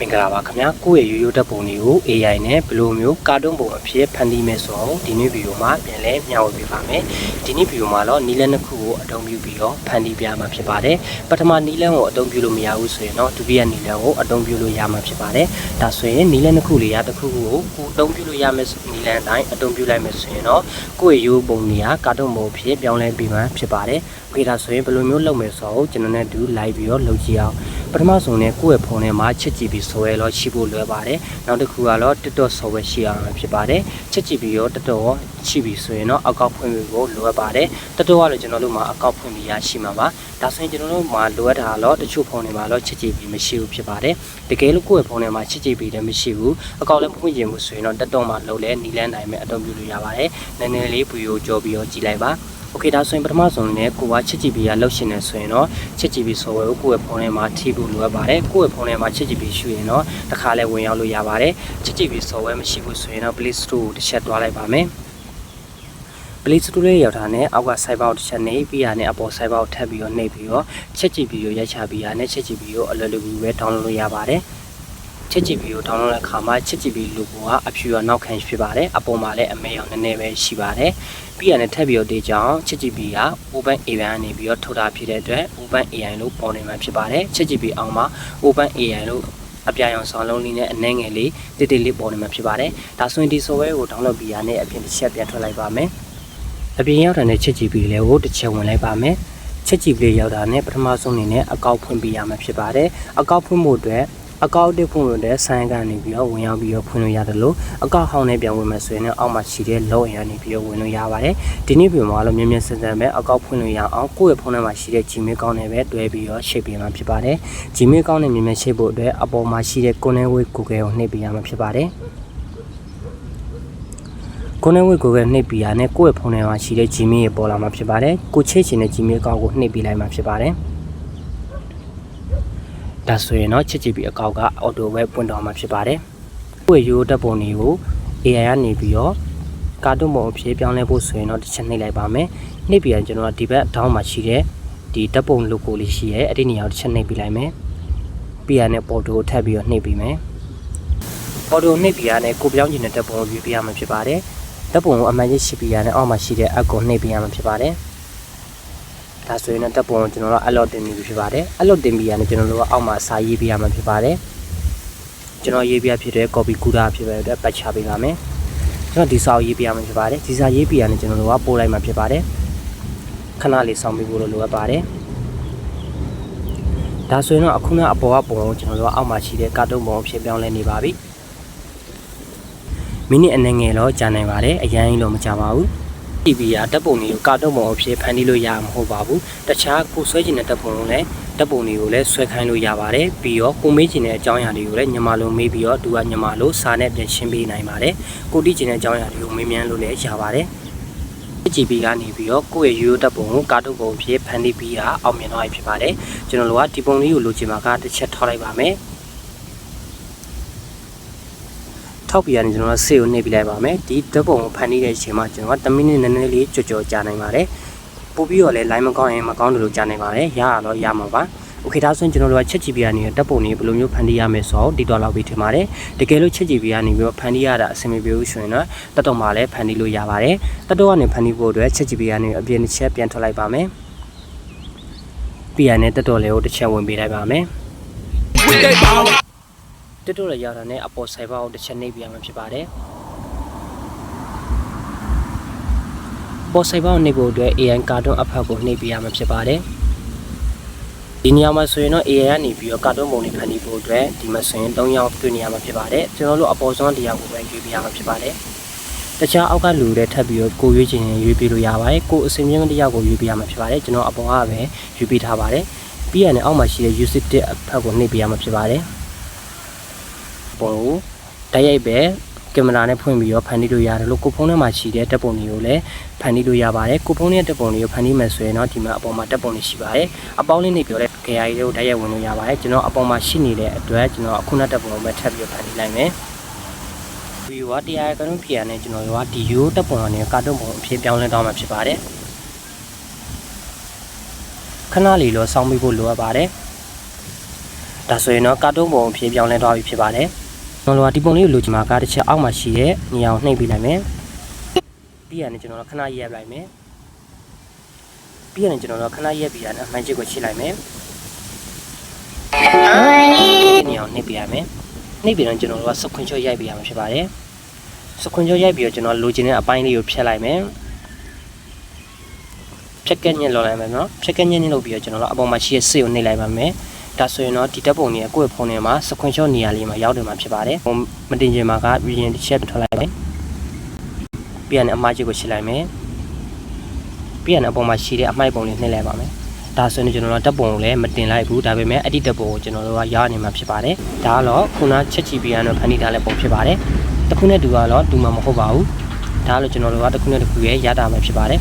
မင်္ဂလာပါခင်ဗျာကိုယ့်ရဲ့ရိုးရိုးတပ်ပုံတွေကို AI နဲ့ဘယ်လိုမျိုးကာတွန်းပုံအဖြစ်ဖန်တီးမယ်ဆိုတော့ဒီနေ့ဗီဒီယိုမှာပြန်လည်မျှဝေပေးပါမယ်ဒီနေ့ဗီဒီယိုမှာတော့နီလန်းတစ်ခုကိုအသုံးပြုပြီးတော့ဖန်တီးပြမှာဖြစ်ပါတယ်ပထမနီလန်းကိုအသုံးပြုလို့မရဘူးဆိုရင်တော့ဒုတိယနီလန်းကိုအသုံးပြုလို့ရမှာဖြစ်ပါတယ်ဒါဆိုရင်နီလန်းတစ်ခုလေးရတစ်ခုကိုကိုအသုံးပြုလို့ရမယ်နီလန်းအတိုင်းအသုံးပြုလိုက်မယ်ဆိုရင်တော့ကိုယ့်ရဲ့ရိုးပုံတွေကကာတွန်းပုံအဖြစ်ပြောင်းလဲပြီးမှဖြစ်ပါတယ်ခေဒါဆိုရင်ဘယ်လိုမျိုးလုပ်မယ်ဆိုတော့ကျွန်တော်နဲ့တူ live ပြီးတော့လုပ်ကြည့်အောင်ပထမဆုံးနဲ့ကိုယ့်ရဲ့ဖုန်းထဲမှာချက်ကြည့်ပြီးဆိုရဲတော့ရှိဖို့လွယ်ပါတယ်။နောက်တစ်ခုကတော့ TikTok ဆိုရဲရှိအောင်ဖြစ်ပါတယ်။ချက်ကြည့်ပြီးရော TikTok ရောရှိပြီဆိုရင်တော့အကောက်ဖွင့်ပြီးဖို့လိုအပ်ပါတယ်။ TikTok ကတော့ကျွန်တော်တို့မှာအကောက်ဖွင့်ပြီးရရှိမှာပါ။ဒါဆိုရင်ကျွန်တော်တို့မှာလိုအပ်တာကတော့တချို့ဖုန်းတွေမှာတော့ချက်ကြည့်ပြီးမရှိဘူးဖြစ်ပါတယ်။တကယ်လို့ကိုယ့်ရဲ့ဖုန်းထဲမှာချက်ကြည့်ပြီးလည်းမရှိဘူး။အကောက်လည်းဖွင့်ခြင်းမှုဆိုရင်တော့ TikTok မှာလုံးလဲနီလန်းတိုင်းပဲအသုံးပြုလို့ရပါတယ်။နည်းနည်းလေးဗီဒီယိုကြောပြီးတော့ကြည့်လိုက်ပါ။ โอเคဒါဆိုရင်ပထမဆုံးနဲ့ကိုကချစ်ကြည့်ပြီးရလှုပ်ရှင်နေဆိုရင်တော့ချစ်ကြည့်ပြီးဆိုဝဲကိုကိုယ့်ရဲ့ဖုန်းထဲမှာထိဖို့လိုအပ်ပါတယ်ကိုယ့်ရဲ့ဖုန်းထဲမှာချစ်ကြည့်ပြီးရှုရင်တော့တခါလဲဝင်ရောက်လို့ရပါတယ်ချစ်ကြည့်ပြီးဆိုဝဲမရှိဘူးဆိုရင်တော့ Play Store ကိုတစ်ချက်သွားလိုက်ပါမယ် Play Store လေးရောက်တာနဲ့အောက်က Cyber ကိုတစ်ချက်နေပြီးရနဲ့အပေါ် Cyber ကိုထပ်ပြီးတော့နှိပ်ပြီးတော့ချက်ကြည့်ပြီးရိုက်ချပြီးရနဲ့ချက်ကြည့်ပြီးတော့အလွယ်တကူပဲ download လုပ်ရပါတယ် ချက်ကြည့်ပြီးကို download တဲ့အခါမှာချက်ကြည့်ပြီး logo ကအဖြူရောနောက်ခံဖြစ်ပါတယ်အပေါ်မှာလည်းအမဲရောင်နည်းနည်းပဲရှိပါတယ်ပြီးရနဲ့ထပ်ပြီးတော့တေးကြောင်ချက်ကြည့်ပြီးက Open AI ကနေပြီးတော့ထုတ်တာဖြစ်တဲ့အတွက် Open AI လို့ပေါ်နေမှာဖြစ်ပါတယ်ချက်ကြည့်ပြီးအောင်မှာ Open AI လို့အပြာရောင်ဆောင်လုံးလေးနဲ့အနှဲငယ်လေးတိတိလေးပေါ်နေမှာဖြစ်ပါတယ်ဒါဆိုရင်ဒီ software ကို download ပြီးရနဲ့အပြင်တစ်ချက်ပြန်ထွက်လိုက်ပါမယ်အပြင်ရောက်တဲ့ချက်ကြည့်ပြီးလေးကိုတစ်ချက်ဝင်လိုက်ပါမယ်ချက်ကြည့်ပြီးရောက်တာနဲ့ပထမဆုံးအနေနဲ့အကောက်ဖွင့်ပေးရမှာဖြစ်ပါတယ်အကောက်ဖွင့်ဖို့အတွက် အကောက်တစ်ဖွင့်လို့တဲ့ဆိုင်းကနေပြီးတော့ဝင်ရောက်ပြီးတော့ဖွင့်လို့ရတယ်လို့အကောက်ဟောင်းနဲ့ပြန်ဝင်မယ်ဆိုရင်တော့အောက်မှာရှိတဲ့ low ရနေပြီးတော့ဝင်လို့ရပါတယ်ဒီနေ့ပြင်မှာတော့မြင်မြင်စင်စင်ပဲအကောက်ဖွင့်လို့ရအောင်ကိုယ့်ရဲ့ဖုန်းထဲမှာရှိတဲ့ Gmail ကောင်းနဲ့ပဲတွဲပြီးတော့ shape ပေးမှာဖြစ်ပါတယ် Gmail ကောင်းနဲ့မြင်မြင် shape ဖို့အတွက်အပေါ်မှာရှိတဲ့ Connect with Google ကိုနှိပ်ပေးရမှာဖြစ်ပါတယ်ကိုနေဝစ်ကိုကနှိပ်ပြီးရနဲ့ကိုယ့်ရဲ့ဖုန်းထဲမှာရှိတဲ့ Gmail ရေပေါ်လာမှာဖြစ်ပါတယ်ကိုချိတ်ချင်တဲ့ Gmail ကောင်းကိုနှိပ်ပေးလိုက်မှာဖြစ်ပါတယ် ဒါဆိုရင်တော့ချစ်ချစ်ပြီးအကောက်က auto web ပွင့်တော်မှာဖြစ်ပါတယ်ကိုယ့်ရဲ့ရိုးတက်ပုံတွေကို AI ကနေပြီးတော့ကာတွန်းပုံအဖြစ်ပြောင်းလဲဖို့ဆိုရင်တော့တစ်ချက်နှိပ်လိုက်ပါမယ်နှိပ်ပြီးရင်ကျွန်တော်ဒီဘက်ဒေါင်းမှာရှိတဲ့ဒီတက်ပုံ logo လေးရှိရဲအဲ့ဒီနေရာကိုတစ်ချက်နှိပ်ပြီးလိုက်မယ်ပြီးရတဲ့ပေါ်တိုကိုထပ်ပြီးတော့နှိပ်ပြီးမယ်ပေါ်တိုနှိပ်ပြီးရတဲ့ကိုပြောင်းချင်တဲ့တက်ပုံကိုပြပြရမှာဖြစ်ပါတယ်တက်ပုံကိုအမှန်ကြီးရှိပြီးရတဲ့အောက်မှာရှိတဲ့အပ်ကိုနှိပ်ပြီးရမှာဖြစ်ပါတယ် ဒါဆိုရင်တော့တက်ပုံကိုကျွန်တော်တို့အလော့တင်ပြီးဖြစ်ပါတယ်အလော့တင်ပြီးရတယ်ကျွန်တော်တို့ကအောက်မှာစာရေးပေးရမှာဖြစ်ပါတယ်ကျွန်တော်ရေးပြဖြစ်တဲ့ copy ကူတာဖြစ်တဲ့အတွက်ပတ်ချပေးပါမယ်ကျွန်တော်ဒီစာကိုရေးပြရမှာဖြစ်ပါတယ်ဒီစာရေးပြရတယ်ကျွန်တော်တို့ကပို့လိုက်မှာဖြစ်ပါတယ်ခဏလေးစောင့်ပြီးဖို့လိုအပ်ပါတယ်ဒါဆိုရင်တော့အခုနအပေါ်ကပုံကိုကျွန်တော်တို့ကအောက်မှာရှိတဲ့ကာတွန်းပုံအဖြစ်ပြောင်းလဲနေပါပြီမိနစ်အနည်းငယ်တော့ကြာနိုင်ပါတယ်အရင်လို့မကြာပါဘူး TV ကဓာတ်ပုံတွေကိုကာတွန်းပုံအဖြစ်ဖန်တီးလို့ရမှာမဟုတ်ပါဘူးတခြားကိုဆွဲချင်တဲ့ဓာတ်ပုံတွေလည်းဓာတ်ပုံတွေကိုလည်းဆွဲခိုင်းလို့ရပါတယ်ပြီးတော့ကိုမေးချင်တဲ့အကြောင်းအရာတွေကိုလည်းညီမလိုမေးပြီးတော့သူကညီမလိုစာနဲ့ပြန်ရှင်းပေးနိုင်ပါတယ်ကိုတိချင်တဲ့အကြောင်းအရာတွေကိုမေးမြန်းလို့လည်းရပါတယ် GB ကနေပြီးတော့ကိုယ့်ရဲ့ရိုးရိုးဓာတ်ပုံကိုကာတွန်းပုံအဖြစ်ဖန်တီးပြီးတာအောင်မြင်တော့ဖြစ်ပါတယ်ကျွန်တော်တို့ကဒီပုံလေးကိုလိုချင်မှာကတစ်ချက်ထောက်လိုက်ပါမယ် ထောက်ပြီးရင်ကျွန်တော်ကဆေးကိုနှိပ်ပြလိုက်ပါမယ်ဒီဓာတ်ပုံကိုဖန်တီးတဲ့အချိန်မှာကျွန်တော်က10မိနစ်နည်းနည်းလေးကြော်ကြော်ကြာနိုင်ပါတယ်ပို့ပြီးတော့လည်း line မကောင်းရင်မကောင်းတယ်လို့ကြာနိုင်ပါတယ်ရရတော့ရမှာပါโอเคဒါဆိုရင်ကျွန်တော်တို့ကချက်ကြည့်ပြရနေတဲ့ဓာတ်ပုံတွေဘယ်လိုမျိုးဖန်တီးရမယ်ဆိုတော့ဒီတော့လောက်ပြီးထင်ပါတယ်တကယ်လို့ချက်ကြည့်ပြရနေပြီးတော့ဖန်တီးရတာအဆင်မပြေဘူးဆိုရင်တော့တတ်တော်မှာလည်းဖန်တီးလို့ရပါတယ်တတ်တော်ကနေဖန်တီးဖို့အတွက်ချက်ကြည့်ပြရနေအပြင်တစ်ချက်ပြန်ထွက်လိုက်ပါမယ်ပြီးရတဲ့တတ်တော်လေးကိုတစ်ချက်ဝင်ပေးလိုက်ပါမယ် with that power. တက်တော့ရရတာနဲ့အပေါ်ဆိုင်ဘာကိုတစ်ချက်နှိပ်ပြရမှာဖြစ်ပါတယ်ပေါ်ဆိုင်ဘာကိုနှိပ်ဖို့အတွက် AI ကာတွန်းအဖက်ကိုနှိပ်ပြရမှာဖြစ်ပါတယ်ဒီနေရာမှာဆိုရင်တော့ AI ကနေပြီးတော့ကာတွန်းပုံတွေဖန်တီးဖို့အတွက်ဒီမှာဆိုရင်၃ယောက်တွေ့နေရမှာဖြစ်ပါတယ်ကျွန်တော်တို့အပေါ်ဆုံးတရားကိုပဲရွေးပြရမှာဖြစ်ပါတယ်တခြားအောက်ကလူတွေထပ်ပြီးတော့ကိုရွေးချင်ရင်ရွေးပြလို့ရပါတယ်ကိုအစင်မြင့်တရားကိုရွေးပြရမှာဖြစ်ပါတယ်ကျွန်တော်အပေါ်ကပဲရွေးပြထားပါတယ်ပြီးရတဲ့အောက်မှာရှိတဲ့ usage အဖက်ကိုနှိပ်ပြရမှာဖြစ်ပါတယ် ပုံကိုတိုက်ရိုက်ပဲကင်မရာနဲ့ဖွင့်ပြီးတော့ဖန်တီးလို့ရတယ်လို့ကိုဖုန်းထဲမှာရှိတဲ့တပ်ပုံတွေကိုလည်းဖန်တီးလို့ရပါတယ်ကိုဖုန်းရဲ့တပ်ပုံတွေကိုဖန်တီးမယ်ဆိုရင်တော့ဒီမှာအပေါ်မှာတပ်ပုံတွေရှိပါတယ်အပေါင်းလေးနေပြောတဲ့ခရိုင်တွေကိုတိုက်ရိုက်ဝင်လို့ရပါတယ်ကျွန်တော်အပေါ်မှာရှိနေတဲ့အတွက်ကျွန်တော်အခုနတပ်ပုံကိုပဲထပ်ပြီးတော့ဖန်တီးလိုက်မယ်ဗီဒီယိုကတရားကလုံးဖြစ်ရတဲ့ကျွန်တော်တို့ကဒီရိုးတပ်ပုံကနေကာတွန်းပုံအဖြစ်ပြောင်းလဲသွားမှာဖြစ်ပါတယ်ခဏလေးတော့စောင်းပြီးဖို့လိုအပ်ပါတယ်ဒါဆိုရင်တော့ကာတွန်းပုံအဖြစ်ပြောင်းလဲသွားပြီဖြစ်ပါတယ် ကျွန်တော်တို့ကဒီပုံလေးကိုလိုချင်မှာကတစ်ချက်အောက်မှာရှိတဲ့နေရာကိုနှိပ်ပေးလိုက်မယ်ပြီးရတယ်ကျွန်တော်တို့ခဏရက်လိုက်မယ်ပြီးရတယ်ကျွန်တော်တို့ခဏရက်ပြီးရတယ်အမှန်ချစ်ကိုချိလိုက်မယ်ဒီနေရာကိုနှိပ်ပေးရမယ်နှိပ်ပြီးတော့ကျွန်တော်တို့ကစခွန်ချော့ရိုက်ပေးရမှာဖြစ်ပါတယ်စခွန်ချော့ရိုက်ပြီးတော့ကျွန်တော်လိုချင်တဲ့အပိုင်းလေးကိုဖြတ်လိုက်မယ်ဖြက်ကညက်လောက်လိုက်မယ်နော်ဖြက်ကညက်ညက်လုပ်ပြီးတော့ကျွန်တော်တို့အပေါ်မှာရှိတဲ့စစ်ကိုနှိပ်လိုက်ပါမယ် ဒါဆိုရင်တော့ဒီတက်ပုံကြီးကိုယ့်ရဲ့ဖုန်းထဲမှာစခွန်ချော့နေရာလေးမှာရောက်တယ်မှာဖြစ်ပါတယ်ဟိုမတင်ချင်မှာက region တစ်ချက်ထွက်လိုက်မယ်ပြီးရင်အမှားကြီးကိုရှင်းလိုက်မယ်ပြီးရင်အပေါ်မှာရှိတဲ့အမိုက်ပုံလေးနှိပ်လိုက်ပါမယ်ဒါဆိုရင်ကျွန်တော်တို့တက်ပုံကိုလည်းမတင်လိုက်ဘူးဒါပေမဲ့အဲ့ဒီတက်ပုံကိုကျွန်တော်တို့ကရနေမှာဖြစ်ပါတယ်ဒါကတော့ခုနချက်ချီပြီးရတော့ဖန်တီးထားတဲ့ပုံဖြစ်ပါတယ်တစ်ခုနဲ့တူကတော့တူမှာမဟုတ်ပါဘူးဒါကတော့ကျွန်တော်တို့ကတစ်ခုနဲ့တစ်ခုရဲ့ရတာမှာဖြစ်ပါတယ်